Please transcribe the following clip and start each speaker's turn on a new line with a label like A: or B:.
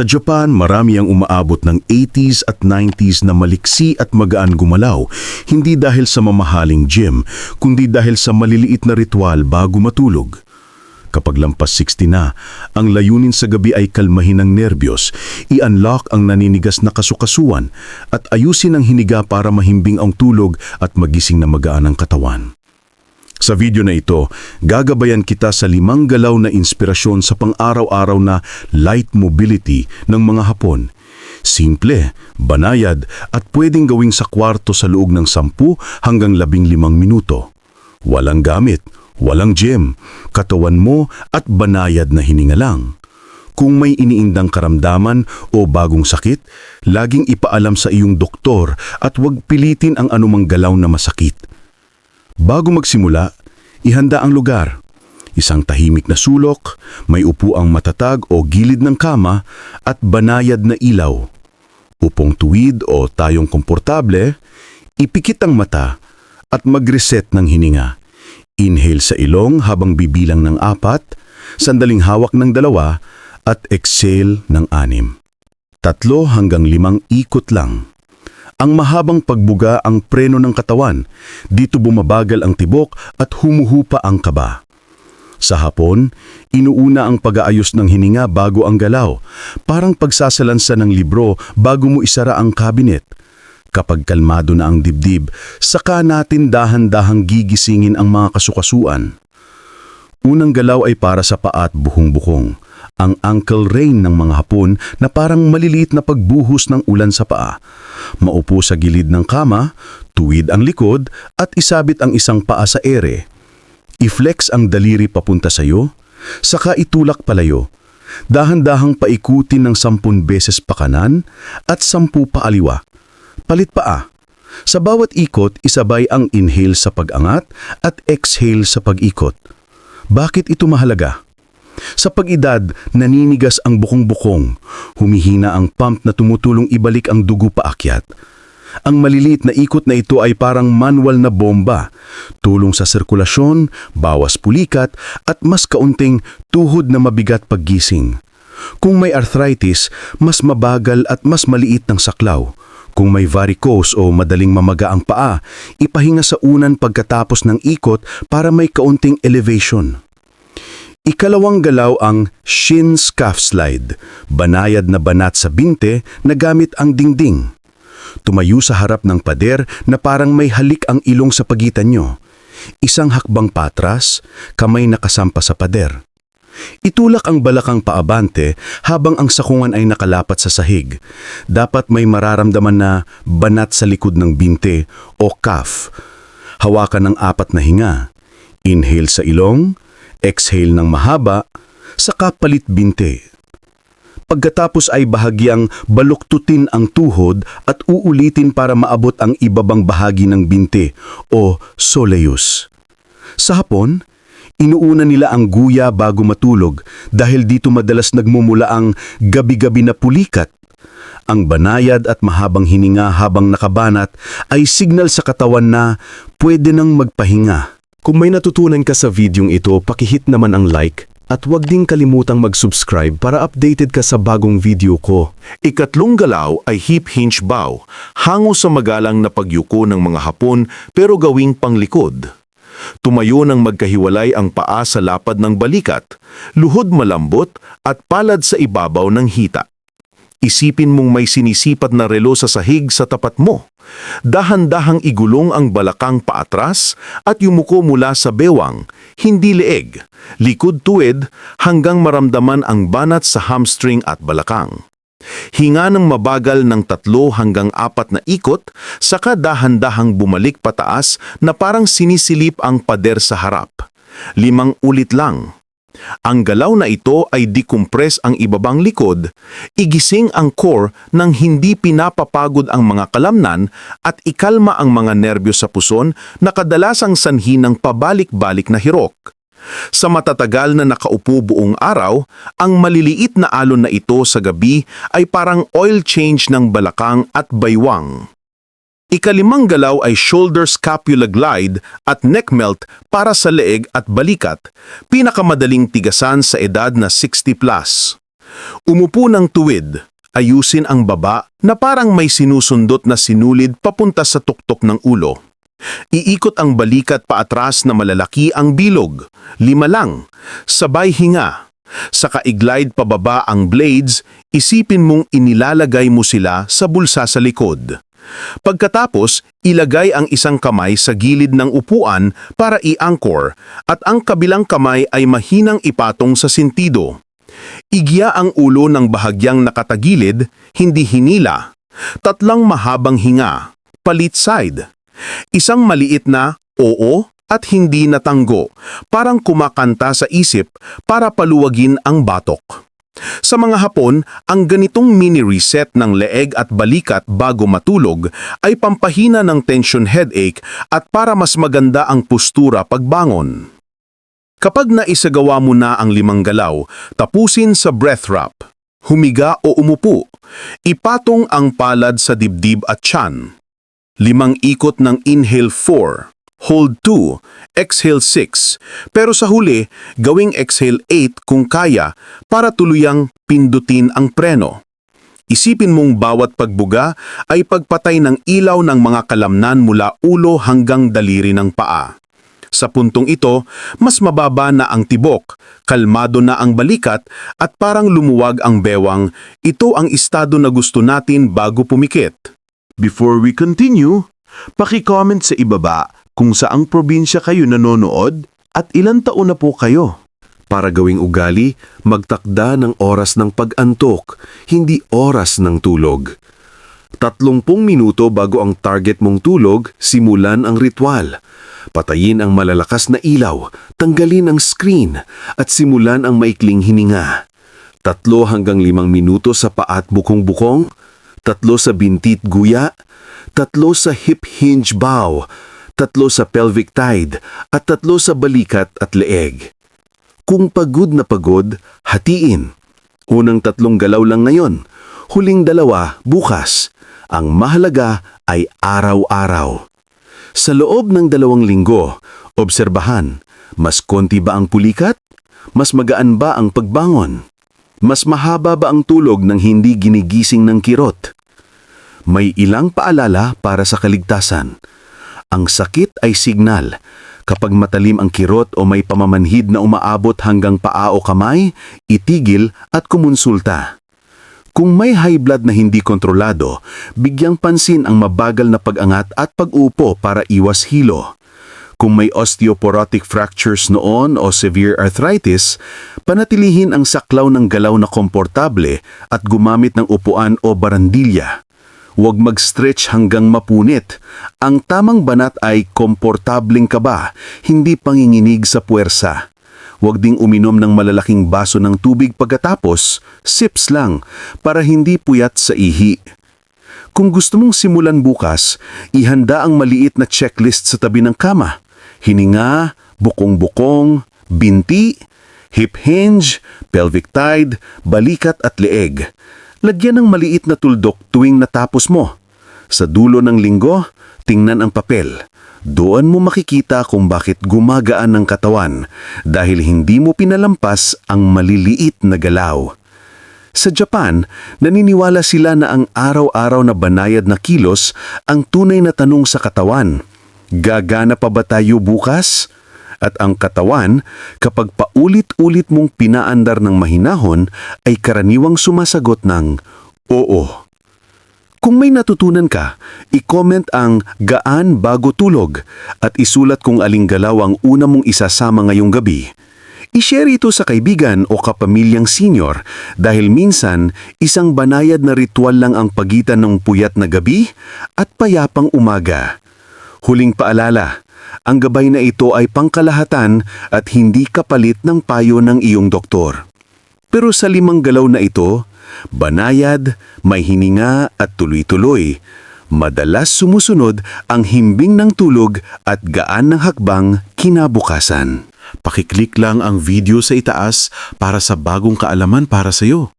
A: Sa Japan, marami ang umaabot ng 80s at 90s na maliksi at magaan gumalaw, hindi dahil sa mamahaling gym, kundi dahil sa maliliit na ritual bago matulog. Kapag lampas 60 na, ang layunin sa gabi ay kalmahin ang nerbiyos, i-unlock ang naninigas na kasukasuan, at ayusin ang hiniga para mahimbing ang tulog at magising na magaan ang katawan. Sa video na ito, gagabayan kita sa limang galaw na inspirasyon sa pang-araw-araw na light mobility ng mga Hapon. Simple, banayad at pwedeng gawing sa kwarto sa loob ng 10 hanggang 15 minuto. Walang gamit, walang gym, katawan mo at banayad na hininga lang. Kung may iniindang karamdaman o bagong sakit, laging ipaalam sa iyong doktor at huwag pilitin ang anumang galaw na masakit. Bago magsimula, ihanda ang lugar. Isang tahimik na sulok, may upuang matatag o gilid ng kama at banayad na ilaw. Upong tuwid o tayong komportable, ipikit ang mata at mag-reset ng hininga. Inhale sa ilong habang bibilang ng apat, sandaling hawak ng dalawa at exhale ng anim. Tatlo hanggang limang ikot lang. Ang mahabang pagbuga ang preno ng katawan. Dito bumabagal ang tibok at humuhupa ang kaba. Sa hapon, inuuna ang pag-aayos ng hininga bago ang galaw, parang pagsasalansa ng libro bago mo isara ang kabinet. Kapag kalmado na ang dibdib, saka natin dahan-dahang gigisingin ang mga kasukasuan. Unang galaw ay para sa paa at buhong-bukong. Ang ankle rain ng mga hapon na parang maliliit na pagbuhos ng ulan sa paa. Maupo sa gilid ng kama, tuwid ang likod at isabit ang isang paa sa ere. I-flex ang daliri papunta sa iyo, saka itulak palayo. Dahan-dahang paikutin ng sampun beses pa kanan at sampu pa aliwa. Palit paa. Sa bawat ikot, isabay ang inhale sa pag-angat at exhale sa pag-ikot. Bakit ito mahalaga? Sa pag-edad, naninigas ang bukong-bukong. Humihina ang pump na tumutulong ibalik ang dugo paakyat. Ang maliliit na ikot na ito ay parang manual na bomba. Tulong sa sirkulasyon, bawas pulikat, at mas kaunting tuhod na mabigat paggising. Kung may arthritis, mas mabagal at mas maliit ng saklaw. Kung may varicose o madaling mamaga ang paa, ipahinga sa unan pagkatapos ng ikot para may kaunting elevation. Ikalawang galaw ang shin scuff slide, banayad na banat sa binte na gamit ang dingding. Tumayo sa harap ng pader na parang may halik ang ilong sa pagitan nyo. Isang hakbang patras, kamay nakasampa sa pader. Itulak ang balakang paabante habang ang sakungan ay nakalapat sa sahig. Dapat may mararamdaman na banat sa likod ng binte o cuff. Hawakan ng apat na hinga. Inhale sa ilong, exhale ng mahaba, saka palit binte. Pagkatapos ay bahagyang baluktutin ang tuhod at uulitin para maabot ang ibabang bahagi ng binte o soleus. Sa hapon, inuuna nila ang guya bago matulog dahil dito madalas nagmumula ang gabi-gabi na pulikat. Ang banayad at mahabang hininga habang nakabanat ay signal sa katawan na pwede nang magpahinga.
B: Kung may natutunan ka sa videong ito, pakihit naman ang like at huwag ding kalimutang mag-subscribe para updated ka sa bagong video ko.
C: Ikatlong galaw ay hip hinge bow, hango sa magalang na pagyuko ng mga hapon pero gawing panglikod. Tumayo ng magkahiwalay ang paa sa lapad ng balikat, luhod malambot at palad sa ibabaw ng hita. Isipin mong may sinisipat na relo sa sahig sa tapat mo. Dahan-dahang igulong ang balakang paatras at yumuko mula sa bewang, hindi leeg, likod tuwid hanggang maramdaman ang banat sa hamstring at balakang. Hinga ng mabagal ng tatlo hanggang apat na ikot, saka dahan-dahang bumalik pataas na parang sinisilip ang pader sa harap. Limang ulit lang. Ang galaw na ito ay decompress ang ibabang likod, igising ang core nang hindi pinapapagod ang mga kalamnan at ikalma ang mga nerbyo sa puson na kadalasang sanhi ng pabalik-balik na hirok. Sa matatagal na nakaupo buong araw, ang maliliit na alon na ito sa gabi ay parang oil change ng balakang at baywang. Ikalimang galaw ay shoulder scapula glide at neck melt para sa leeg at balikat, pinakamadaling tigasan sa edad na 60 plus. Umupo ng tuwid, ayusin ang baba na parang may sinusundot na sinulid papunta sa tuktok ng ulo. Iikot ang balikat paatras na malalaki ang bilog. Lima lang. Sabay hinga. Sa kaiglide pababa ang blades, isipin mong inilalagay mo sila sa bulsa sa likod. Pagkatapos, ilagay ang isang kamay sa gilid ng upuan para i-anchor at ang kabilang kamay ay mahinang ipatong sa sintido. Igya ang ulo ng bahagyang nakatagilid, hindi hinila. Tatlang mahabang hinga, palit side. Isang maliit na oo at hindi natanggo, parang kumakanta sa isip para paluwagin ang batok. Sa mga Hapon, ang ganitong mini-reset ng leeg at balikat bago matulog ay pampahina ng tension headache at para mas maganda ang postura pagbangon. Kapag naisagawa mo na ang limang galaw, tapusin sa breath wrap. Humiga o umupo. Ipatong ang palad sa dibdib at tiyan. Limang ikot ng inhale 4, hold 2, exhale 6. Pero sa huli, gawing exhale 8 kung kaya para tuluyang pindutin ang preno. Isipin mong bawat pagbuga ay pagpatay ng ilaw ng mga kalamnan mula ulo hanggang daliri ng paa. Sa puntong ito, mas mababa na ang tibok, kalmado na ang balikat at parang lumuwag ang bewang. Ito ang estado na gusto natin bago pumikit.
D: Before we continue, paki-comment sa ibaba kung saang probinsya kayo nanonood at ilang taon na po kayo.
B: Para gawing ugali, magtakda ng oras ng pag-antok, hindi oras ng tulog. Tatlumpung minuto bago ang target mong tulog, simulan ang ritual. Patayin ang malalakas na ilaw, tanggalin ang screen, at simulan ang maikling hininga. Tatlo hanggang limang minuto sa paat bukong-bukong, tatlo sa bintit guya, tatlo sa hip hinge bow, tatlo sa pelvic tide, at tatlo sa balikat at leeg. Kung pagod na pagod, hatiin. Unang tatlong galaw lang ngayon, huling dalawa bukas. Ang mahalaga ay araw-araw. Sa loob ng dalawang linggo, obserbahan, mas konti ba ang pulikat? Mas magaan ba ang pagbangon? Mas mahaba ba ang tulog ng hindi ginigising ng kirot? May ilang paalala para sa kaligtasan. Ang sakit ay signal. Kapag matalim ang kirot o may pamamanhid na umaabot hanggang paa o kamay, itigil at kumonsulta. Kung may high blood na hindi kontrolado, bigyang pansin ang mabagal na pag-angat at pag-upo para iwas hilo. Kung may osteoporotic fractures noon o severe arthritis, panatilihin ang saklaw ng galaw na komportable at gumamit ng upuan o barandilya. Huwag mag-stretch hanggang mapunit. Ang tamang banat ay komportabling kaba, hindi panginginig sa puwersa. Huwag ding uminom ng malalaking baso ng tubig pagkatapos, sips lang, para hindi puyat sa ihi. Kung gusto mong simulan bukas, ihanda ang maliit na checklist sa tabi ng kama. Hininga, bukong-bukong, binti, hip hinge, pelvic tide, balikat at leeg. Lagyan ng maliit na tuldok tuwing natapos mo. Sa dulo ng linggo, tingnan ang papel. Doon mo makikita kung bakit gumagaan ang katawan dahil hindi mo pinalampas ang maliliit na galaw. Sa Japan, naniniwala sila na ang araw-araw na banayad na kilos ang tunay na tanong sa katawan. Gagana pa ba tayo bukas? At ang katawan, kapag paulit-ulit mong pinaandar ng mahinahon, ay karaniwang sumasagot ng oo. Kung may natutunan ka, i-comment ang gaan bago tulog at isulat kung aling galaw ang una mong isasama ngayong gabi. I-share ito sa kaibigan o kapamilyang senior dahil minsan isang banayad na ritual lang ang pagitan ng puyat na gabi at payapang umaga. Huling paalala, ang gabay na ito ay pangkalahatan at hindi kapalit ng payo ng iyong doktor. Pero sa limang galaw na ito, banayad, may hininga at tuloy-tuloy, madalas sumusunod ang himbing ng tulog at gaan ng hakbang kinabukasan.
A: Pakiclick lang ang video sa itaas para sa bagong kaalaman para sa iyo.